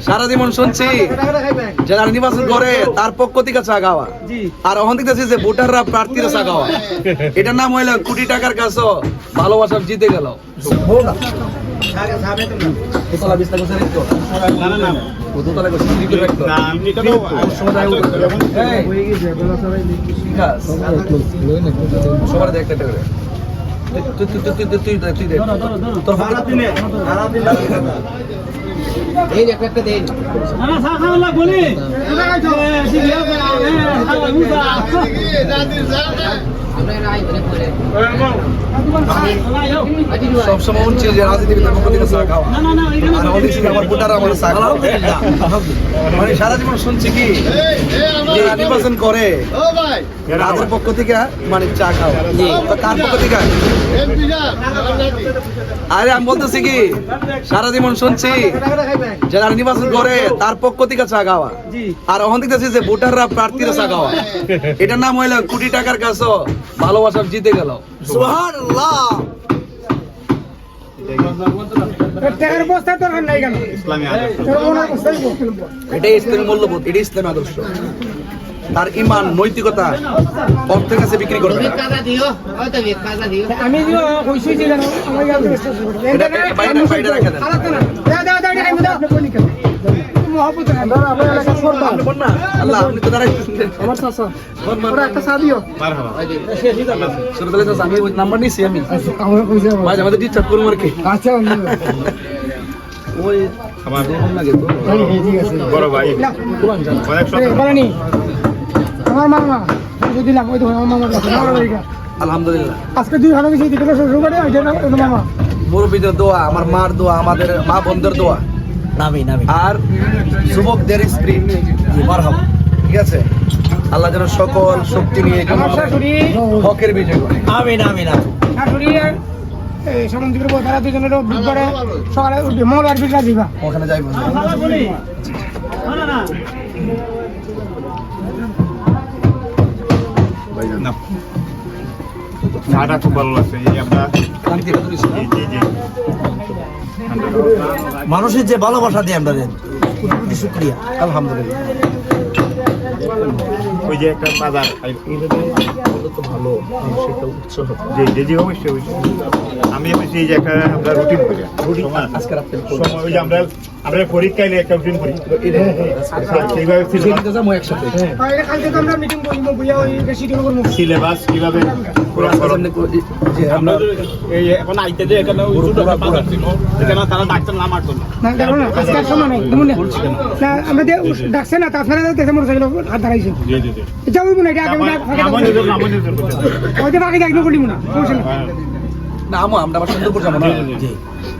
সারা জীবন শুনছি যারা নির্বাচন করে তার পক্ষ থেকে চা খাওয়া আর অহন দেখতেছি যে ভোটাররা প্রার্থীরা চা খাওয়া এটার নাম হইল কোটি টাকার কাছে ভালোবাসা জিতে গেল দোতলা বিছনা করছে রে তো? ও দোতলা করছে, সিঁড়ি করে রাখতো। ওর সময় যায় উঠে। এই, ঠিক আছে। সবার দেখ একটা একটা করে। তুই- তুই- তুই- তুই- তুই- তুই দেখ, তুই দেখ। তোর পক্ষে- এই একটা একটা দেন আমরা রাই ধরে পড়ে সবসময় শুনছি যে রাজনীতিবিদের পক্ষ থেকে চা খাওয়া আর আমাদের দেখছি আমার ভোটাররা আমার চা খাওয়া। মানে সারা জীবন শুনছি কি যে নির্বাচন করে তাদের পক্ষ থেকে মানে চা খাওয়া তার পক্ষ থেকে আরে আমি বলতেছি কি সারা জীবন শুনছি যারা নির্বাচন করে তার পক্ষ থেকে চা খাওয়া আর ওখান দেখতেছি যে ভোটাররা প্রার্থীরা চা খাওয়া এটার নাম হইল কোটি টাকার কাছে ভালোবাসা জিতে গেল। সুবহানাল্লাহ। এটাই ইসলামের মূল্যবোধ এটাই ইসলামী আদর্শ। তার ইমান নৈতিকতা অর্থের কাছে বিক্রি করবে দিও আমি যে কইছি যে কেন আমার ইয়াতে বিশ্বাস করে এটা একটা বাইরে বাইরে রেখে দেন আলাদা না। দাও দাও দাও আমি দাও আপনি কোন কেন? মহব্বত না দাও আপনার এলাকা সরকার। আপনি বল না। আল্লাহ আপনি তো দাঁড়াইছেন আমার চাচা। ওরা একটা চা দিও। ছোট তাহলে তো আমি ওই নাম্বার নিছি আমি। মাঝে মাঝে ডিস্টার্ব করুন আর কি। আচ্ছা ওই আমার লাগে বড় ভাই। অনেক আমার মামা বুঝে দিলাম ওই আমার মামার কাছে। বাড়িটা আলহামদুলিল্লাহ। আজকে দুই হাজার বেশি দিকে শ্বশুর বাড়ি ওই জন্য মামা। মুরব্বীদের দোয়া আমার মার দোয়া আমাদের মা বোনদের দোয়া। নামি নামি। আর যুবকদের স্প্রিট ঠিক আছে? আল্লাহ যেন সকল শক্তি নিয়ে হকের বিজয় করে। শাশুড়ি আর এই সমন্দিকের বউ তারা দুজনের সকালে উঠবে মঙ্গলবার বিকেলে দিবা ওখানে যাইব না। চাটা খুব ভালো লাগছে। এই আমরা জি জি মানুষের যে ভালোবাসা দিয়ে আমরা দেন কোটি কোটি শুক্রিয়া। আলহামদুলিল্লাহ। ওই যে একটা বাজার তো ভালো মানুষের একটা উৎসাহ জি জি জি অবশ্যই অবশ্যই। আমি বলছি এই যে একটা আমরা রুটিন করি। আজকে সময় ওই যে আমরা আমরা পরীক্ষা এলে একটা করি। সেইভাবে সেদিনকে যাব একসাথে আর এটা কালকে তো আমরা মিটিং করিব বুঝা ওই সিটি করব সিলেবাস কীভাবে আমরা এই এখন